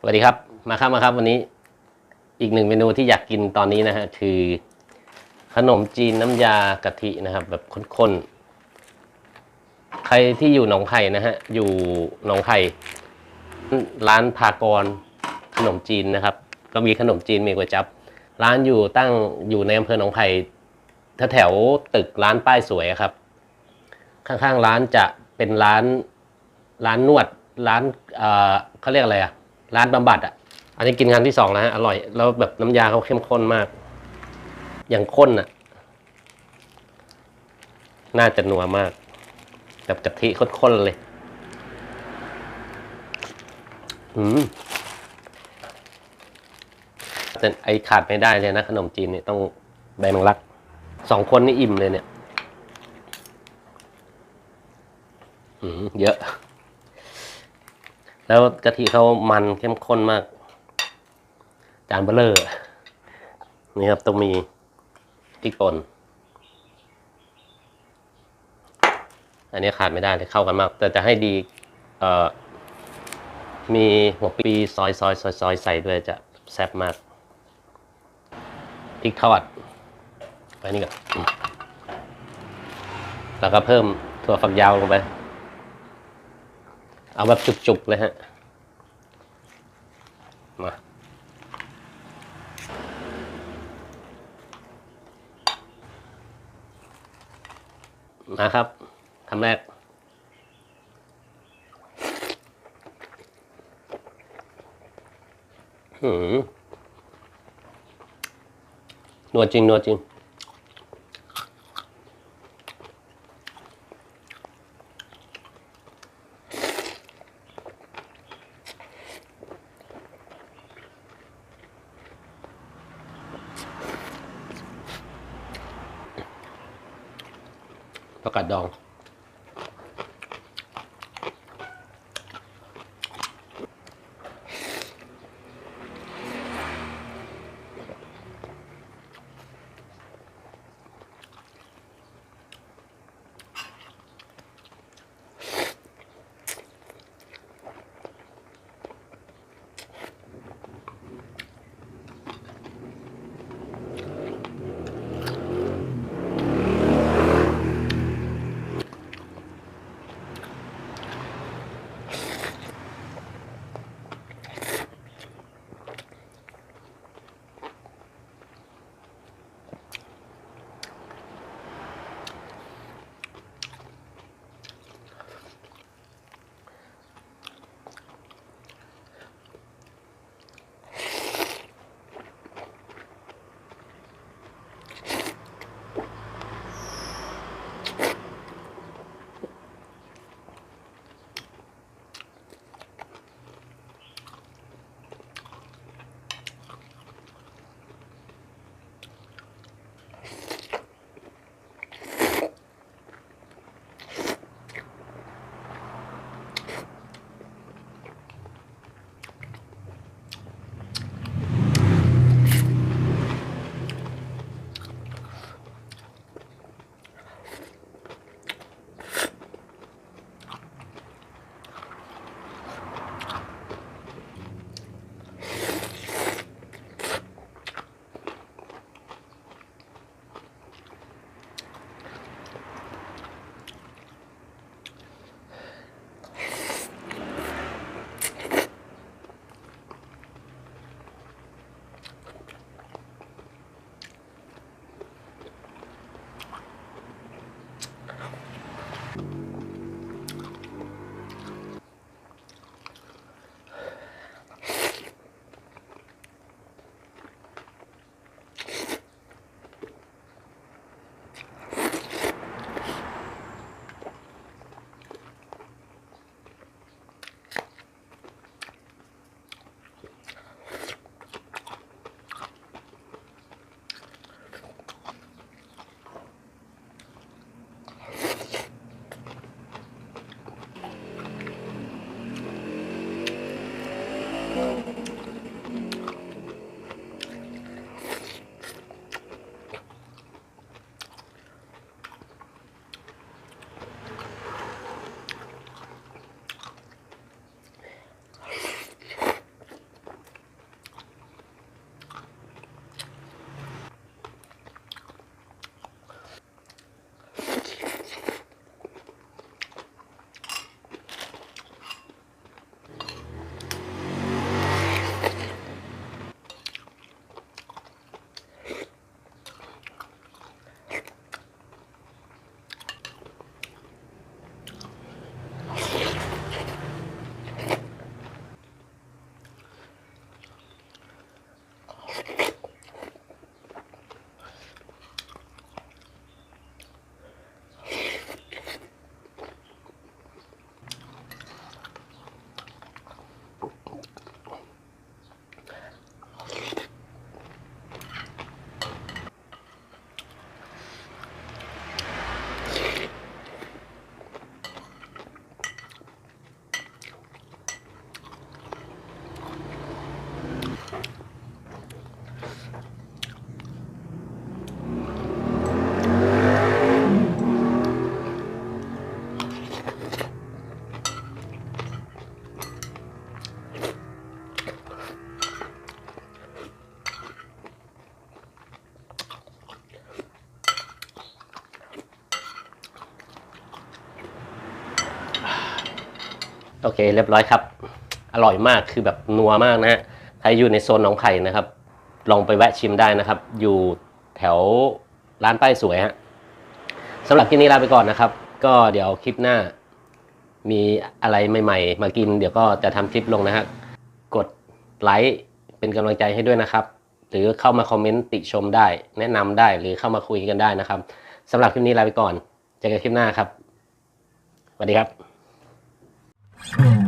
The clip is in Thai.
สวัสดีครับ มาครับมาครับวันนี้อีกหนึ่งเมนูที่อยากกินตอนนี้นะฮะคือขนมจีนน้ำยากะทินะครับ แบบข้นๆ ใครที่อยู่หนองไผ่นะฮะอยู่หนองไผ่ร้านพากรขนมจีนนะครับ ก็มีขนมจีนมีก๋วยจับ ร้านอยู่ตั้งอยู่ในอำเภอหนองไผ่แถวๆตึกร้านป้ายสวยครับ ข้างๆร้านจะเป็นร้านร้านนวดร้านเอ่อเขาเรียกอะไรอะ ร้านบำบัดอะ อันนี้กินครั้งที่สองแล้วฮะอร่อย แล้วแบบน้ำยาเขาเข้มข้นมาก อย่างข้นอะน่าจะนัวมากแบบกะทิข้นๆเลย อืมแต่ไอขาดไม่ได้เลยนะ ขนมจีนเนี่ยต้องใบมังลักสองคนนี่อิ่มเลยเนี่ย อืม เยอะ แล้วกะทิเขามันเข้มข้นมาก จานเบลเลอร์นี่ครับต้องมีพริกป่นอันนี้ขาดไม่ได้เลยเข้ากันมาก แต่จะให้ดีมีหัวปีซอยซอยซอยซอยใส่ด้วยจะแซ่บมากพริกทอดไปนี่ก่อนแล้วก็เพิ่มถั่วฝักยาวลงไป เอาแบบจุกๆเลยฮะ มา มาครับคำแรกหืมนัวจริงนัวจริง ประกาศดอง อ อเคเรียบร้อยครับ อร่อยมากคือแบบนัวมากนะฮะใครอยู่ในโซนหนองไผ่นะครับ ลองไปแวะชิมได้นะครับ อยู่แถวร้านป้ายสวยฮะสำหรับคลิปนี้ลาไปก่อนนะครับ ก็เดี๋ยวคลิปหน้า มีอะไรใหม่ๆ มากิน เดี๋ยวก็จะทำคลิปลงนะฮะกดไลค์เป็นกำลังใจให้ด้วยนะครับ หรือเข้ามาคอมเมนต์ติชมได้ แนะนำได้หรือเข้ามาคุยกันได้นะครับสำหรับคลิปนี้ลาไปก่อนเจอกันคลิปหน้าครับสวัสดีครับ 음.